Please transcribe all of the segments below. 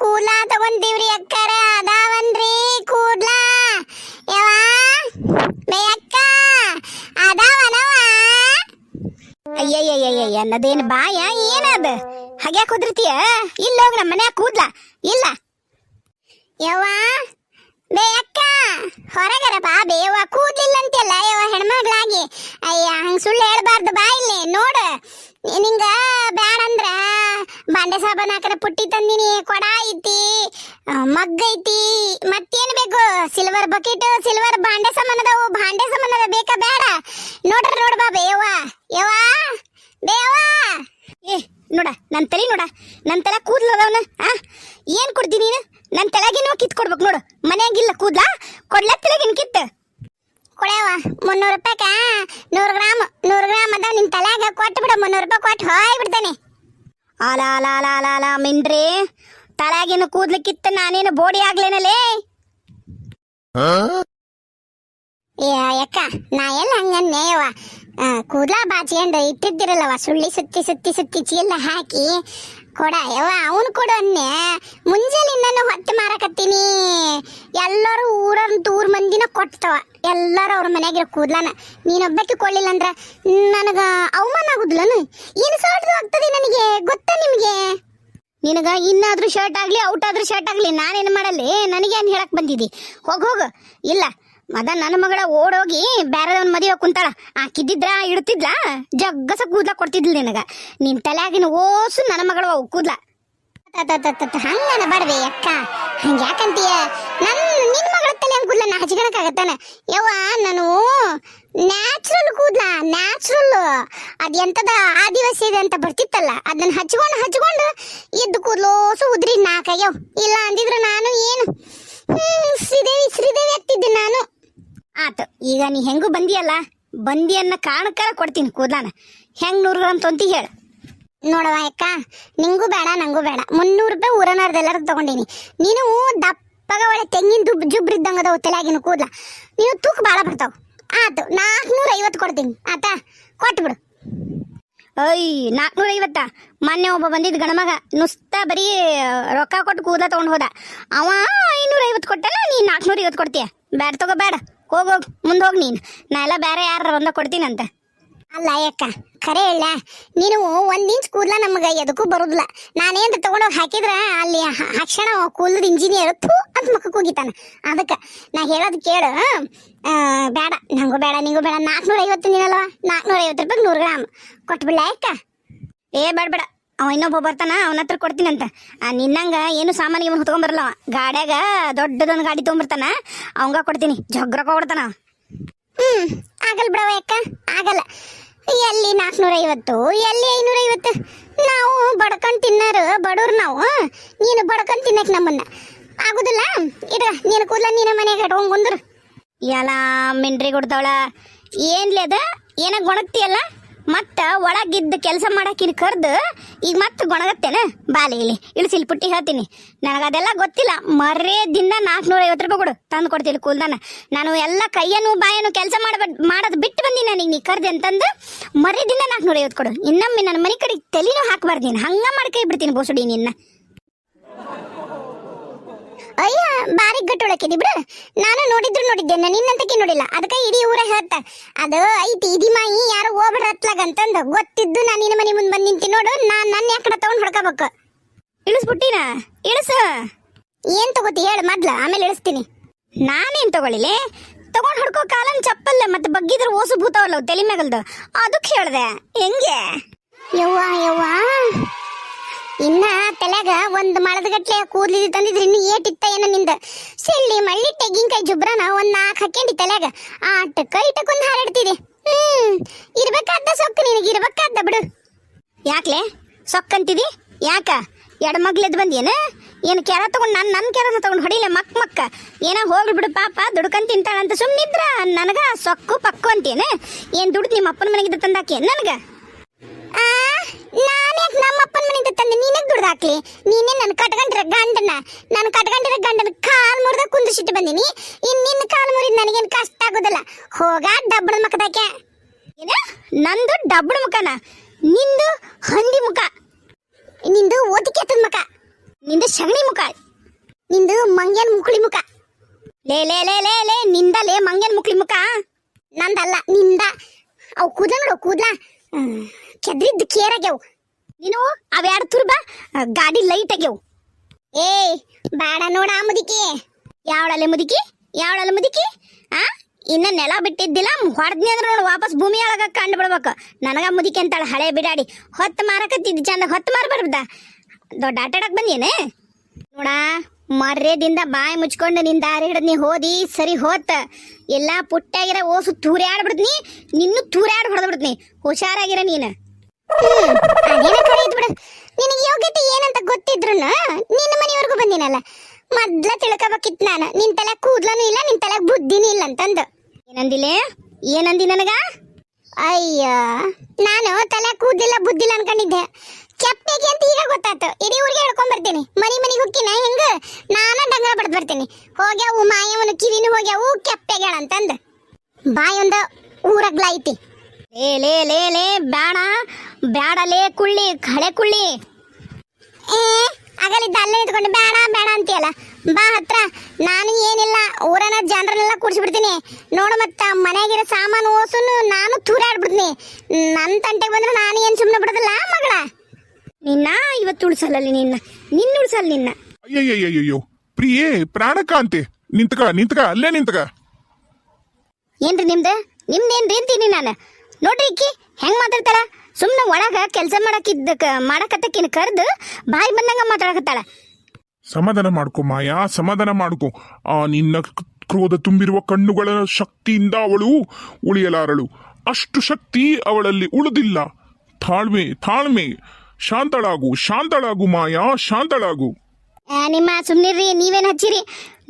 ಕೂಡ್ಲಾ ತಗೊಂತೀವ್ರಿ ಅಕ್ಕಾರ. ಅದಾವನ್ರಿ, ಕೂಡ್ಲಾ. ಯವಾ ಬೇಯಕ್ಕ ಅದಾವನವ ಅಯ್ಯಯ್ಯಯ್ಯಯ್ಯ, ಅನ್ನದೇನು ಬಾಯ? ಏನದ? ಹಾಗೆ ಕುದ್ರತಿಯ? ಇಲ್ಲ ಹೋಗ್ ನಮ್ಮ ಮನ್ಯಾಗ ಕೂದ್ಲ. ಇಲ್ಲ. ಯವ್ವ? ಬೇಯಕ್ಕ ಹೊರಗರ ಬಾ ಬೇವ ಕೂದ್ಲಿಲ್ಲ ಅಂತೆಲ್ಲ ಯವ್ವ ಹೆಣ್ಮಗ್ಳಾಗಿ. ಅಯ್ಯ, ಹಂಗ ಸುಳ್ಳು ಹೇಳ್ಬಾರ್ದು ಬಾ ಇಲ್ಲಿ. ನೋಡು. ನಿಂಗ ಬ್ಯಾಡಂದ್ರ ಬಾಂಡೆ ಸಾಬನ್ ಹಾಕರ ಪುಟ್ಟಿ ತಂದಿನಿ, ಕೊಡ ಐತಿ ಮಗ್ ಮಗ್ಗ ಐತಿ. ಮತ್ತೇನ್ ಬೇಕು? ಸಿಲ್ವರ್ ಬಕೆಟ್ ಸಿಲ್ವರ್ ಬಾಂಡೆ ಸಾಮಾನ್ ಅದಾವು. ಬಾಂಡೆ ಸಾಮಾನ್ ಅದ ಬೇಕಾ? ಬೇಡ. ನೋಡ್ರ, ನೋಡ್ ಬಾ ಬೇವ ಯವ್ವ? ಬೇವ ಏ, ನೋಡ, ನನ್ ತಲೆ ನೋಡ. ನನ್ ತಲೆ ಕೂದ್ಲು ಅದಾವನ? ಆ? ಏನ್ ಕೊಡ್ತೀನಿ ನೀನು? ನನ್ನ ತಲೆಗಿನ ಕಿತ್ ಕೊಡ್ಬೇಕು ನೋಡು. ಮನ್ಯಾಗಿಲ್ಲ ಕೂದ್ಲ, ಕೊಡ್ಲ ತಲೆಗಿನ ಕಿತ್ತು ಕೊಡ್ಯಾವ, ಮುನ್ನೂರು ರೂಪಾಯಿಕ? ನೂರು ಗ್ರಾಮ್ ನೂರು ಗ್ರಾಮ್ ಅದಾವ. ನಿನ್ ತಲೆಯಾಗ ಕೊಟ್ಟು ಬಿಡು ಮುನ್ನೂರು ರೂಪಾಯಿ ಕೊಟ್ಟು ಹೋಯ್ ಬಿಡ್ತಾನೆ ಅಲ ಅಲ ಅಲ ಅಲ ಅಲ ಮಿಂಡ್ರಿ. ತಲೆಗಿನ ಕೂದ್ಲಿಕ್ಕಿತ್ತ ಕಿತ್ತ ನಾನೇನು ಬೋಡಿ ಆಗ್ಲೇನಲೇ? ಏ ಅಕ್ಕ ನಾ ಎಲ್ಲ ಹಂಗನ್ನೇಯವ ಕೂದ್ಲ ಬಾಚಿಕೊಂಡು ಇಟ್ಟಿದ್ದಿರಲ್ಲವ ಸುಳ್ಳಿ ಸುತ್ತಿ ಸುತ್ತಿ ಸುತ್ತಿ ಚೀಲ ಹಾಕಿ. ಕೊಡ ಯವ್ವ ಅವನು ಕೊಡು ಅನ್ನೆ. ಮುಂಜಾನಿಂದನೂ ಹೊತ್ತು ಮಾರಕತ್ತೀನಿ. ಎಲ್ಲರೂ ಊರನ್ ತೂರ್ ಮಂದಿನ ಕೊಡ್ತವ ಎಲ್ಲರೂ ಅವ್ರ ಮನೆಯಾಗಿರೋ ಕೂದ್ಲನ. ನೀನೊಬ್ಬಕ್ಕೆ ಕೊಡ್ಲಿಲ್ಲ ಅಂದ್ರೆ ನನಗೆ ಅವಮಾನ ಆಗುದಿಲ್ಲನು? ಏನು ಶರ್ಟ್ ಆಗ್ತದೆ ನನಗೆ, ಗೊತ್ತಾ ನಿಮಗೆ? ನಿನಗ ಇನ್ನಾದ್ರೂ ಶರ್ಟ್ ಆಗಲಿ ಔಟ್ ಆದ್ರೂ ಶರ್ಟ್ ಆಗಲಿ, ನಾನೇನು ಮಾಡಲ್ಲಿ? ನನಗೇನು ಹೇಳಕ್ ಬಂದಿದ್ದಿ ಹೋಗಿ, ಹೋಗು. ಇಲ್ಲ ಮದ ನನ್ನ ಮಗಳ ಓಡೋಗಿ ಬೇರೆದವ್ನ ಮದುವೆ ಕುಂತಾಳ. ಆಕಿದ್ದಿದ್ರ ಇಡ್ತಿದ್ಲಾ? ಜಗ್ಗಸ ಕೂದ್ಲ ಕೊಡ್ತಿದ್ಲು ನಿನಗ. ನಿನ್ ತಲೆಯಾಗಿನ ಓಸು ನನ್ನ ಮಗಳು ಕೂದ್ಲ. ಹಂಗನ ಬಡವೆ ಅಕ್ಕ. ಹಂಗ ಯಾಕಂತೀಯ? ನನ್, ನಿನ್ ಮಗಳ ತಲೆ ಹಂಗ ಕೂದ್ಲ ನಾ ಹಚ್ಕೊಳಕಾಗತ್ತಾನ ಯವ್ವ, ನಾನು ನ್ಯಾಚುರಲ್ ಕೂದ್ಲ ನ್ಯಾಚುರಲ್ ಅದ್ ಎಂತದ ಆದಿವಾಸಿ ಇದೆ ಅಂತ ಬರ್ತಿತ್ತಲ್ಲ ಅದನ್ನ ಹಚ್ಕೊಂಡು ಹಚ್ಕೊಂಡು ಎದ್ದು ಕೂದ್ಲೋಸು ಉದ್ರಿ ನಾಕಯ್ಯವ್ ಇಲ್ಲ ಅಂದಿದ್ರೆ ನಾನು ಏನು? ಶ್ರೀದೇವಿ ಶ್ರೀದೇವಿ ಆಗ್ತಿದ್ದೆ ನಾನು. ಆತು, ಈಗ ನೀ ಹೆಂಗೂ ಬಂದಿಯಲ್ಲ? ಬಂದಿ ಅನ್ನೋ ಕೊಡ್ತೀನಿ ಕೂದ್ಲಾನ. ಹೆಂಗ್ ನೂರು ಗ್ರಾಮ್ ತೊಂತಿ ಹೇಳು. ನೋಡವ ಅಕ್ಕ, ನಿಂಗೂ ಬೇಡ, ನಂಗೂ ಬೇಡ. ಮುನ್ನೂರು ರೂಪಾಯಿ ಊರನಾರ್ದ ಎಲ್ಲರೂ ತಗೊಂಡೀನಿ. ನೀನು ದಪ್ಪಗ ಒಳ್ಳೆ ತೆಂಗಿನ ದುಬ್ ಜುಬ್ರು ಇದ್ದಂಗ ಅದಾವ ತಲೆಯಾಗಿನ ಕೂದ್ಲ. ನೀನು ತೂಕ ಭಾಳ ಬರ್ತಾವ. ಆತು ನಾಲ್ಕುನೂರ ಐವತ್ತು ಕೊಡ್ತೀನಿ. ಆತಾ, ಕೊಟ್ಬಿಡು. ಅಯ್ಯ ನಾಲ್ಕುನೂರ ಐವತ್ತ ಮೊನ್ನೆ ಒಬ್ಬ ಬಂದಿದ್ದ ಗಣಮಗ ನುಸ್ತ ಬರೀ ರೊಕ್ಕ ಕೊಟ್ಟು ಕೂದಲ ತಗೊಂಡು ಹೋದ. ಅವ ಐನೂರ ಐವತ್ತು ಕೊಟ್ಟಲ್ಲ ನೀನು ನಾಲ್ಕುನೂರ ಐವತ್ತು ಕೊಡ್ತೀಯ? ಬೇಡ ತಗೋ, ಬೇಡ. ಹೋಗ್ ಹೋಗ್, ಮುಂದೆ ಹೋಗಿ ನೀನು. ನಾ ಎಲ್ಲ ಬೇರೆ ಯಾರು ಬಂದ ಕೊಡ್ತೀನಂತ. ಅಲ್ಲ ಅಕ್ಕ ಖರೆ ಇಲ್ಲ ನೀನು ಒಂದ್ ಇಂಚ್ ಕೂದ್ಲ ನಮಗೆ ಎದಕ್ಕೂ ಬರುದಿಲ್ಲ. ನಾನೇನ್ ತಗೊಂಡೋಗಿ ಹಾಕಿದ್ರ ಅಲ್ಲಿ ಹಾಕ್ಷಣ ಕೂದಲದ ಇಂಜಿನಿಯರ್ ಥೂ ಅಂತ ಮಕ್ಕಕ್ಕೆ ಹೋಗಿತಾನ ಅದಕ್ಕೆ ನಾ ಹೇಳೋದು ಕೇಳು ಬೇಡ ನಂಗೂ ಬೇಡ ನಿಂಗೂ ಬೇಡ ನಾಲ್ಕುನೂರ ಐವತ್ತು ನೀನಲ್ವ ನಾಲ್ಕುನೂರ ಐವತ್ತು ರೂಪಾಯಿ ನೂರು ಗ್ರಾಮ್. ಕೊಟ್ಬಿಡ್ಲ ಅಕ್ಕ ಏ, ಬೇಡ ಅವ ಇನ್ನೊಬ್ಬ ಬರ್ತಾನ, ಅವನ ಹತ್ರ ಕೊಡ್ತೀನಂತ. ನಿನ್ನಂಗ ಏನು ಸಾಮಾನು ಇವನು ಹೊತ್ಕೊಂಬರಲ್ಲ ಗಾಡ್ಯಾಗ ದೊಡ್ಡದೊಂದು ಗಾಡಿ ತೊಗೊಂಬರ್ತಾನ, ಅವಂಗ ಕೊಡ್ತೀನಿ. ಜಗ್ರಕ ಕೊಡ್ತಾನ ಹ್ಮ್ ಆಗಲ್ಲ ಬಿಡವ ಅಕ್ಕ ಆಗಲ್ಲ. ಎಲ್ಲಿ ನಾಲ್ಕುನೂರ ಐವತ್ತು ಎಲ್ಲಿ ಐನೂರ ಐವತ್ತು ನಾವು ಬಡ್ಕೊಂಡು ತಿನ್ನೋರು ಬಡವ್ರು ನಾವು ನೀನು ಬಡ್ಕೊಂಡು ತಿನ್ನಕ್ ನಮ್ಮನ್ನ. ಆಗುದಿಲ್ಲ? ಇಡ ನೀನು ಕೂದಲ ನೀನ ಮನೆಗೆ ಇಟ್ಕೊಂಡ್ ಕುಂದ್ರು. ಎಲ್ಲ ಮಿಂಡ್ರಿ ಕೊಡ್ತಾವಳ ಏನ್ಲಿ ಅದ? ಏನ ಗೊಣಗ್ತಿಯಲ್ಲ ಮತ್ತ ಒಳಗಿದ್ದ ಕೆಲಸ ಮಾಡಾಕಿನ ಕರ್ದು, ಈಗ ಮತ್ತೆ ಗೊಣಗತ್ತೇನ? ಬಾಲಿ ಇಲ್ಲಿ ಇಳಿಸಿಲ್ ಪುಟ್ಟಿ ಹೇಳ್ತೀನಿ. ನನಗೆ ಅದೆಲ್ಲ ಗೊತ್ತಿಲ್ಲ. ದಿನ ನಾಲ್ಕುನೂರ ಐವತ್ತು ರೂಪಾಯಿ ಕೊಡು, ತಂದು ಕೊಡ್ತೀನಿ ಕೂಲ್ದಾನ. ನಾನು ಎಲ್ಲ ಕೈಯನ್ನು ಬಾಯನ್ನು ಕೆಲಸ ಮಾಡಬ, ಮಾಡೋದು ಬಿಟ್ಟು ಬಂದಿ ನನಗೆ ನೀ ಕರ್ದೆ ಅಂತಂದು ಮರ್ಯಾದಿಂದ ನಾಲ್ಕುನೂರ ಐವತ್ತು ಕೊಡು. ಇನ್ನೊಮ್ಮೆ ನನ್ನ ಮನೆ ಕಡೆ ತಲೆನೂ ಹಾಕಬಾರ್ದು ನೀನು. ಹಂಗ ಮಾಡ್ಕೈ ಬಿಡ್ತೀನಿ ಬೋಸುಡಿ ನಿನ್ನ. ಬಾರಿ ಗಟ್ಟೊಳಕಿದಿ ಬಿಡು. ನಾನು ನೋಡಿದ್ರು ನೋಡಿದ್ದೆ ನಾನು ನಿನ್ನಂತಕ್ಕೆ ನೋಡಿಲ್ಲ. ಅದಕ್ಕೆ ಇಡೀ ಊರ ಹೇಳ್ತ ಅದು ಐತಿ ಇದಿ ಮಾಯಿ ಯಾರು ಹೋಗ್ಬೇಡ ಹತ್ಲಾಗ ಅಂತಂದು. ಗೊತ್ತಿದ್ದು ನಾನು ನಿನ್ನ ಮನೆ ಮುಂದೆ ಬಂದು ನಿಂತಿ ನೋಡು ನಾನು ನನ್ನ ಯಾಕಡೆ ತಗೊಂಡು ಹೊಡ್ಕೋಬೇಕು? ಇಳಿಸ್ಬಿಟ್ಟಿನ ಇಳಿಸು. ಏನು ತಗೋತಿ ಹೇಳು ಮೊದ್ಲು ಆಮೇಲೆ ಇಳಿಸ್ತೀನಿ. ನಾನೇನ್ ತಗೊಳ್ಳಿಲೆ ತಗೊಂಡ್ ಹೊಡ್ಕೋ ಕಾಲನ್ ಚಪ್ಪಲ್ಲ ಮತ್ತೆ ಬಗ್ಗಿದ್ರೆ ಓಸು ಭೂತವಲ್ಲ ತಲೆ ಮ್ಯಾಗಲ್ದು ಅದಕ್ಕೆ ಹೇಳ್ದೆ ಹೆಂಗೆ? ಯವ್ವಾ ಯವ್ವ. ಇನ್ನ ತಲೆಗ ಒಂದ್ ಮಳದಗಟ್ಲೆ ಕೂದ್ಲಿದ್ದು ತಂದಿದ್ರೆ, ಇನ್ನು ಏಟಿತ್ತ ಏನ ನಿಂದ? ಸಿಳ್ಳಿ, ಮಳ್ಳಿ, ತೆಂಗಿನಕಾಯಿ, ಜುಬ್ರನ ಒಂದ್ ನಾಲ್ಕು ಹಾಕ್ಯಂಡಿ ತಲೆಗ ಆಟಕ್ಕ ಇಟಕ್ಕೊಂದು ಹಾರಾಡ್ತಿದೆ ಹ್ಮ್ ಇರ್ಬೇಕಾದ ಸೊಕ್ಕ ನಿನಗೆ ಇರ್ಬೇಕಾದ ಬಿಡು. ಯಾಕ್ಲೆ? ಸೊಕ್ಕಂತಿದಿ ಯಾಕ? ಎಡಮಗ್ಲೆದ್ ಬಂದೇನ ಏನು ಕೆರ ತಗೊಂಡು ನಾನು ನನ್ನ ಕೆರನ ತಗೊಂಡು ಹೊಡಿಲೆ ಮಕ್ ಮಕ್ಕ? ಏನ ಹೋಗ್ಲಿ ಬಿಡು ಪಾಪ ದುಡ್ಕಂತ ತಿಂತಾಳಂತ ಸುಮ್ನಿದ್ರ ನನಗ ಸೊಕ್ಕು ಪಕ್ಕು ಅಂತೇನೆ ಏನ್ ದುಡ್ಡು ನಿಮ್ಮ ಅಪ್ಪನ ಮನೆಗಿದ್ದ ತಂದಾಕೆ ನನಗ? ಆ ಯಾಕೆ ನಮ್ಮ ಅಪ್ಪನ ನೀನೇ ದುಡ್ದು ಹಾಕ್ಲಿ. ನೀನೇ ನನ್ನ ಕಟ್ಕೊಂಡಿರೋ ಗಂಡನ ನಾನು ಕಟ್ಕೊಂಡಿರೋ ಗಂಡನ ಕಾಲ್ ಮುರಿದ ಕುಂದಿಸಿಟ್ಟು ಬಂದೀನಿ. ಇನ್ ನಿನ್ನ ಕಾಲ್ ಮುರಿದ ನನಗೇನು ಕಷ್ಟ ಆಗೋದಿಲ್ಲ. ಹೋಗ ಡಬ್ಬಳ ಮುಖದಕ್ಕೆ ಏನ? ನಂದು ಡಬ್ಬಳ ಮುಖನ? ನಿಂದು ಹಂದಿ ಮುಖ. ನಿಂದು ಓದಿಕೆ ಮುಖ. ನಿಂದು ಸಗಣಿ ಮುಖ. ನಿಂದು ಮಂಗ್ಯನ್ ಮುಕುಳಿ ಮುಖ. ಲೇ ಲೇ ಲೇ ಲೇ ಲೇ ನಿಂದ ಲೇ ಮಂಗ್ಯನ್ ಮುಕ್ಳಿ ಮುಖ. ನಂದಲ್ಲ ನಿಂದ. ಅವು ಕೂದ ನೋಡು ಕೂದ್ಲ. ಕೆದ್ರಿದ್ದು ಕೇರ್ ನೀನು? ಅವೆರಡು ತುರ್ಬ ಗಾಡಿ ಲೈಟ್ ಆಗ್ಯವು ಏ, ಬೇಡ ನೋಡ ಮುದುಕಿ. ಯಾವಳಲೆ ಮುದುಕಿ? ಯಾವಳಲೆ ಮುದುಕಿ? ಆ? ಇನ್ನ ನೆಲ ಬಿಟ್ಟಿದ್ದಿಲ್ಲ, ಹೊಡೆದ್ನಿ ಅಂದ್ರೆ ನೋಡು, ವಾಪಸ್ ಭೂಮಿ ಒಳಗ ಕಂಡು ಬಿಡ್ಬೇಕು. ನನಗ ಮುದುಕಿ ಅಂತಾಳ, ಹಳೆ ಬಿಡಾಡಿ. ಹೊತ್ತು ಮಾರಕತ್ತಿದ್ದು, ಚಂದ ಹೊತ್ತು ಮಾರಬಾರ್ದ. ದೊಡ್ಡ ಆಟ ಆಡಕ್ ಬಂದೇನೆ ನೋಡ, ಮರ್ಯದಿಂದ ಬಾಯಿ ಮುಚ್ಕೊಂಡು ನಿನ್ ದಾರಿ ಹಿಡಿದ್ ನೀ ಹೋದಿ, ಸರಿ ಹೋತ. ಎಲ್ಲಾ ಪುಟ್ಟಾಗಿರ ಓಸು ತೂರ್ಯಾಡ್ಬಿಡ್ತೀನಿ ನಿನ್ನೂ ತೂರ್ಯಾಡ್ ಹೊಡೆದ್ಬಿಡ್ತೀನಿ ಹುಷಾರಾಗಿರ ನೀನು. ಅದೇನ ಐತ್ ಬಿಡು ನಿನಗೆ ಯೋಗ್ಯತೆ ಏನಂತ ಗೊತ್ತಿದ್ರು ನಿನ್ನ ಮನೆವರೆಗೂ ಬಂದಿನಲ್ಲ. ಮೊದ್ಲ ತಿಳ್ಕೊಬೇಕಿತ್ತು ನಾನು. ನಿನ್ ತಲೆ ಕೂದ್ಲನೂ ಇಲ್ಲ, ನಿನ್ ತಲೆ ಬುದ್ಧಿನೂ ಇಲ್ಲ ಅಂತಂದು. ಏನಂದಿಲೆ? ಏನಂದಿ ನನಗ? ಅಯ್ಯ, ನಾನು ತಲೆ ಕೂದಿಲ್ಲ ಬುದ್ಧಿಲ್ಲ ಅನ್ಕೊಂಡಿದ್ದೆ. ಕೆಪ್ಪೆಗೆ ಅಂತ ಈಗ ಗೊತ್ತಾಯ್ತು ಇಡೀ ಊರಿಗೆ ಹೇಳ್ಕೊಂಡ್ ಬರ್ತೀನಿ. ಮನಿ ಮನಿಗೆ ಹುಕ್ಕಿನ ಹೆಂಗ? ನಾನು ಡಂಗ ಬಡ್ದು ಬರ್ತೀನಿ. ಹೋಗ್ಯಾವು ಮಾಯವನು ಕಿವಿನೂ ಹೋಗ್ಯಾವು ಕೆಪ್ಪೆಗೆ ಅಂತಂದು. ಬಾಯೊಂದು ಊರಗ್ಲ ಐತಿ ಲೇ ಲೇ ಲೇ ಲೇ ಬೇಡ ಬ್ಯಾಡ ಲೇ ಕುಳ್ಳಿ ಕಳೆ ಕುಳ್ಳಿ. ಏ ಆಗಲಿದ್ದ ಅಲ್ಲೇ ಇದ್ಕೊಂಡು ಬೇಡ ಬೇಡ ಅಂತೀಯಲ್ಲ. ಬಾ ಹತ್ರ ನಾನು ಏನಿಲ್ಲ ಊರನ ಜನರನ್ನೆಲ್ಲ ಕೂಡಿಸ್ಬಿಡ್ತೀನಿ. ನೋಡು ಮತ್ತ ಮನೆಗಿರೋ ಸಾಮಾನು ಓಸುನು ನಾನು ತೂರಾಡ್ಬಿಡ್ತೀನಿ. ನನ್ನ ತಂಟೆಗೆ ಬಂದ್ರೆ ನಾನು ಏನು ಸುಮ್ಮನೆ ಬಿಡೋದಿಲ್ಲ ಮಗಳ? ನಿನ್ನ ಇವತ್ತು ಉಳ್ಸಲ್ಲ ನಿನ್ನ ನಿನ್ನ ಉಳ್ಸಲ್ಲ ನಿನ್ನ. ಅಯ್ಯಯ್ಯಯ್ಯಯ್ಯೋ ಪ್ರಿಯೇ ಪ್ರಾಣಕಾಂತೆ. ನಿಂತ್ಕ ನಿಂತ್ಕ ಅಲ್ಲೇ ನಿಂತ್ಕ. ಏನ್ರಿ ನಿಮ್ದು? ನಿಮ್ದೇನ್ರಿ ಅಂತೀನಿ ನಾನು? ನೋಡ್ರಿ ಇಕ್ಕಿ ಹೆಂಗ್ ಮಾತಾಡ್ತಾಳ? ಸುಮ್ಮನೆ ಒಳಗ ಕೆಲಸ ಮಾಡಕ್ಕಿದ್ದ ಮಾಡಕತ್ತಕ್ಕಿನ ಕರೆದು ಬಾಯಿ ಬಂದಂಗ ಮಾತಾಡಕತ್ತಾಳ. ಸಮಾಧಾನ ಮಾಡ್ಕೊ ಮಾಯಾ ಸಮಾಧಾನ ಮಾಡ್ಕೊ. ಆ ನಿನ್ನ ಕ್ರೋಧ ತುಂಬಿರುವ ಕಣ್ಣುಗಳ ಶಕ್ತಿಯಿಂದ ಅವಳು ಉಳಿಯಲಾರಳು. ಅಷ್ಟು ಶಕ್ತಿ ಅವಳಲ್ಲಿ ಉಳಿದಿಲ್ಲ. ತಾಳ್ಮೆ ತಾಳ್ಮೆ. ಶಾಂತಳಾಗು ಶಾಂತಳಾಗು ಮಾಯಾ ಶಾಂತಳಾಗು. ನಿಮ್ಮ ಸುಮ್ನಿರ್ರಿ ನೀವೇನ್ ಹಚ್ಚಿರಿ?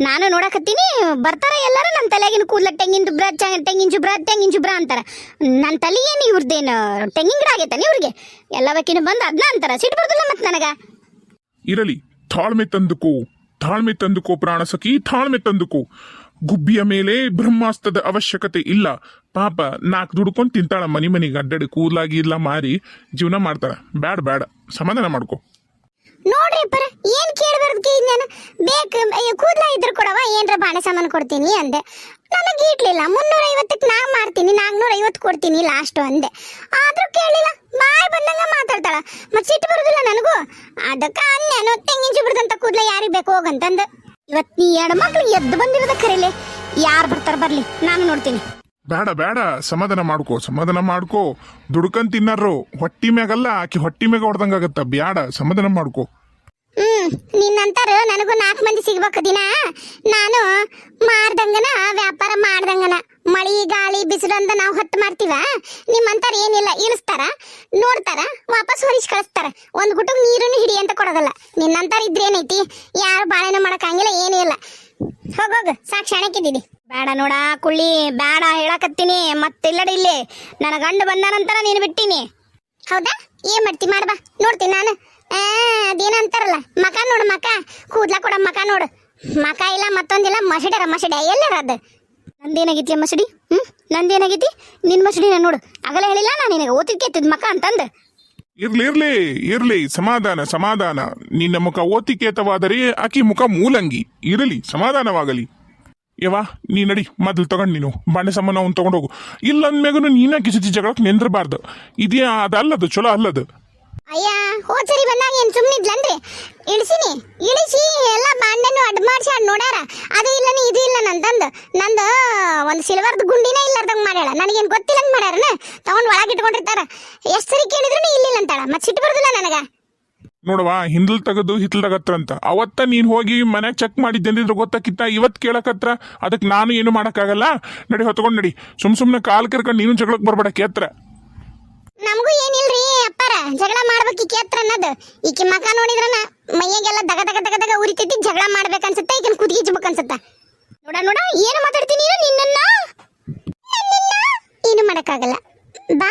ನಾನು ನೋಡಕತ್ತೀನಿ, ಬರ್ತಾರ ಎಲ್ಲರೂ ನನ್ನ ತಲೆಗಿನ ಕೂದ್ಲ ತೆಂಗಿನ ದುಬ್ರ ತೆಂಗಿನ ಜುಬ್ರ ತೆಂಗಿನ ಜುಬ್ರ ಅಂತಾರ. ನನ್ನ ತಲೆ ಏನು ಇವ್ರದ್ದೇನು ತೆಂಗಿನ ಗಿಡ ಆಗೈತಾನೆ ಇವ್ರಿಗೆ? ಎಲ್ಲ ಬೇಕಿನ ಬಂದು ಅದನ್ನ ಅಂತಾರ, ಸಿಟ್ಟು ಬರ್ದಿಲ್ಲ ಮತ್ತೆ ನನಗ. ಇರಲಿ, ತಾಳ್ಮೆ ತಂದುಕೋ ತಾಳ್ಮೆ ತಂದುಕೋ ಪ್ರಾಣಸಖಿ ತಾಳ್ಮೆ ತಂದುಕೋ. ಗುಬ್ಬಿಯ ಮೇಲೆ ಬ್ರಹ್ಮಾಸ್ತ್ರದ ಅವಶ್ಯಕತೆ ಇಲ್ಲ. ಪಾಪ ನಾಲ್ಕು ದುಡ್ಕೊಂಡು ತಿಂತಾಳ ಮನಿ ಮನಿಗೆ ಅಡ್ಡಾಡಿ ಕೂದಲಾಗಿ ಇಲ್ಲ ಮಾರಿ ಜೀವನ ಮಾಡ್ತಾಳೆ ಬ್ಯಾಡ ಬ್ಯಾಡ. ಸಮಾಧಾನ ಮಾಡ್ಕೋ. ನೋಡ್ರಿ ಪರ ಏನ್ ಕೇಳಬಾರ್ದು ಇನ್ನೇನು ನಾನು? ಬೇಕು ಕೂದ್ಲ ಇದ್ರ ಕೊಡವ ಏನ್ರ ಬಾಣೆ ಸಾಮಾನು ಕೊಡ್ತೀನಿ ಅಂದೆ. ನನಗೆ ಇಡ್ಲಿಲ್ಲ ಮುನ್ನೂರ ಐವತ್ತಕ್ಕೆ ನಾ ಮಾಡ್ತೀನಿ ನಾಲ್ಕುನೂರ ಐವತ್ತು ಕೊಡ್ತೀನಿ ಲಾಸ್ಟ್ ಅಂದೆ ಆದ್ರೂ ಕೇಳಿಲ್ಲ ಬಾಯ್ ಬಂದಂಗ ಮಾತಾಡ್ತಾಳ. ಮತ್ ಸಿಟ್ಟು ಬರುದಿಲ್ಲ ನನಗೂ. ಅದಕ್ಕ ಅನ್ನೇನು ತೆಂಗಿನ ಚಿಬ್ರದಂತ ಕೂದ್ಲ ಯಾರಿಗ್ ಬೇಕು ಹೋಗಂತಂದು. ಇವತ್ತು ನೀ ಎರಡು ಮಕ್ಳು ಎದ್ದು ಬಂದಿರೋದ ಕರೀಲಿ. ಯಾರು ಬರ್ತಾರ ಬರಲಿ, ನಾನು ನೋಡ್ತೀನಿ. ಬೇಡ ಬೇಡ, ಸಮಾಧಾನ ಮಾಡ್ಕೋ ಸಮಾಧಾನ ಮಾಡ್ಕೋ. ದುಡ್ಕೊಂಡ್ ತಿನ್ನರು ಹೊಟ್ಟಿ ಮ್ಯಾಗಲ್ಲ, ಆಕಿ ಹೊಟ್ಟಿ ಮ್ಯಾಗ ಹೊಡ್ದಂಗಾಗತ್ತ. ಬ್ಯಾಡ, ಸಮಾಧಾನ ಮಾಡ್ಕೋ. ಹ್ಮ್, ನಿನ್ನಂತಾರ ನನಗೂ ನಾಲ್ಕು ಮಂದಿ ಸಿಗ್ಬೇಕು ದಿನ. ನಾನು ಮಾರ್ದಂಗನ, ವ್ಯಾಪಾರ ಮಾಡ್ದಂಗನ. ಮಳಿ, ಗಾಳಿ, ಬಿಸಿಲು ಅಂತ ನಾವು ಹೊತ್ತು ಮಾಡ್ತೀವ. ನಿಮ್ಮಂತಾರ ಏನಿಲ್ಲ, ಇಳಿಸ್ತಾರ, ನೋಡ್ತಾರ, ವಾಪಸ್ ಹೊರಿಸಿ ಕಳಿಸ್ತಾರ. ಒಂದು ಗುಟಕ್ ನೀರನ್ನು ಹಿಡಿ ಅಂತ ಕೊಡೋದಲ್ಲ. ನಿನ್ನಂತಾರ ಇದ್ರೆ ಏನೈತಿ? ಯಾರು ಬಾಳೆನ ಮಾಡಕ್ಕಾಗಿಲ್ಲ ಏನೂ ಇಲ್ಲ ಹೋಗೋಗ ಸಾಕ್ ಶಾಣಕ್ಕಿದ್ದೀನಿ ಬೇಡ ನೋಡ ಕುಳ್ಳಿ ಬೇಡ ಹೇಳಕತ್ತೀನಿ. ಮತ್ತಿಲ್ಲಡ ಇಲ್ಲಿ. ನನ್ನ ಗಂಡು ಬಂದಾನಂತರ ನೀನು ಬಿಟ್ಟಿನಿ. ಹೌದಾ? ಏನ್ ಮಾಡ್ತಿ? ಮಾಡ್ಬಾ ನೋಡ್ತೀನಿ ನಾನು. ಆ, ಅದೇನೋ ಅಂತಾರಲ್ಲ. ಮಕ ನೋಡು ಮಕ. ಕೂದ್ಲ ಕೊಡ ಮಕ ನೋಡು. ಮಕ ಇಲ್ಲ ಮತ್ತೊಂದಿಲ್ಲ. ಮಸಡರ ಮಸಡ ಎಲ್ಲರ ಅದು. ನಂದೇನಾಗಿತ್ಲಿ ಮಸಡಿ? ಹ್ಮ್? ನಂದೇನಾಗಿತಿ ನಿನ್ ಮಸಡಿನ ನೋಡು. ಆಗಲೇ ಹೇಳಿಲ್ಲ ನಾನು ನಿನಗೆ. ಎತ್ತಿದ್ ಮಕ ಅಂತಂದು. ಇರ್ಲಿ ಇರ್ಲಿ ಇರ್ಲಿ, ಸಮಾಧಾನ ಸಮಾಧಾನ. ನಿನ್ನ ಮುಖ ಓತಿಕೇತವಾದರೆ ಆಕಿ ಮುಖ ಮೂಲಂಗಿ. ಇರಲಿ, ಸಮಾಧಾನವಾಗಲಿ. ಯವಾ ನೀ ನಡಿ, ಮೊದಲು ತಗೊಂಡು ನೀನು. ಬಾಂಡೆ ಸಾಮಾನು ಅವ್ನು ತಗೊಂಡೋಗು. ಇಲ್ಲ ಅಂದ್ಮೇಗನು ನೀನ ಕಿಸಿತಿ ಜಗಳಕ್ಕೆ ನಿಂದ್ರಬಾರ್ದು. ಇದೇ ಅದಲ್ಲದು ಚಲೋ ಅಲ್ಲದು. ಅಯ್ಯ ಹೋದ್ ಸರಿ ಬಂದಾಗ ಸುಮ್ಮನೆ ಸುಮ್ಮನಿದ್ಲನ್ರಿ ಇಳಿಸಿನಿ, ಇಳಿಸಿ, ಎಲ್ಲ ಬಾಂಡೆನು ಅಡ್ ಮಾಡಿಸಿ ಅಡ್ ನೋಡ್ಯಾರ. ಅದು ಇಲ್ಲ ನೀ ಇದು ಇಲ್ಲ ನಂತಂದು ನಂದು ಒಂದು ಸಿಲ್ವರ್ದು ಗುಂಡಿನೇ ಇಲ್ಲಾರ್ದಂಗೆ ಮಾಡ್ಯಾಳ. ನನಗೇನು ಗೊತ್ತಿಲ್ಲ ಅಂತ ಮಾಡ್ಯಾರನ? ತಗೊಂಡು ಒಳಗೆ ಇಟ್ಕೊಂಡಿರ್ತಾರ. ಎಷ್ಟು ಸರಿ ಕೇಳಿದ್ರು ಇಲ್ಲಿಲ್ಲ ಅಂತಾಳ. ಮತ್ತೆ ಸಿಟ್ಟು ಬರೋದಿಲ್ಲ ನನಗೆ. ನೋಡವಾ, ಹಿಂದಲ್ ತೆಗೆದು ಹಿತ್ಲ್ ತಗತ್ರಂತ ಅವತ್ತ ನೀನ್ ಹೋಗಿ ಮನ್ಯಾಗ ಚೆಕ್ ಮಾಡಿದ್ದೆ ಅಂದಿದ್ರೆ ಗೊತ್ತಾಕಿತ್ತ? ಇವತ್ ಕೇಳಕತ್ರ? ಅದಕ್ಕೆ ನಾನು ಏನು ಮಾಡಕ್ಕಾಗಲ್ಲ? ನಡಿ, ಹೊತ್ಕೊಂಡು ನಡಿ. ಸುಮ್ ಸುಮ್ನೆ ಕಾಲ್ ಕರ್ಕೊಂಡು ನೀನು ಜಗಳಕ್ಕೆ ಬರ್ಬೇಡ, ಕೇತ್ರ. ನಮಗೂ ಏನಿಲ್ರಿ ಅಪ್ಪಾರ? ಜಗಳ ಮಾಡ್ಬೇಕು ಈಕೆ ಹತ್ರ ಅನ್ನೋದು. ಈಕೆ ಮಕ ನೋಡಿದ್ರನ ಮೈಯಾಗೆಲ್ಲ ದಗ ದಗ ದಗ ದಗ ಉರಿತೈತಿ ಜಗಳ ಮಾಡ್ಬೇಕನ್ಸುತ್ತೆ? ಈಗಿನ ಕುದಿಗಿಜ್ಬೇಕು ಅನ್ಸುತ್ತ ನೋಡ ನೋಡ, ಏನು ಮಾತಾಡ್ತೀನಿ ನೀನು? ನಿನ್ನನ್ನ? ಏನು ಮಾಡೋಕ್ಕಾಗಲ್ಲ. ಬಾ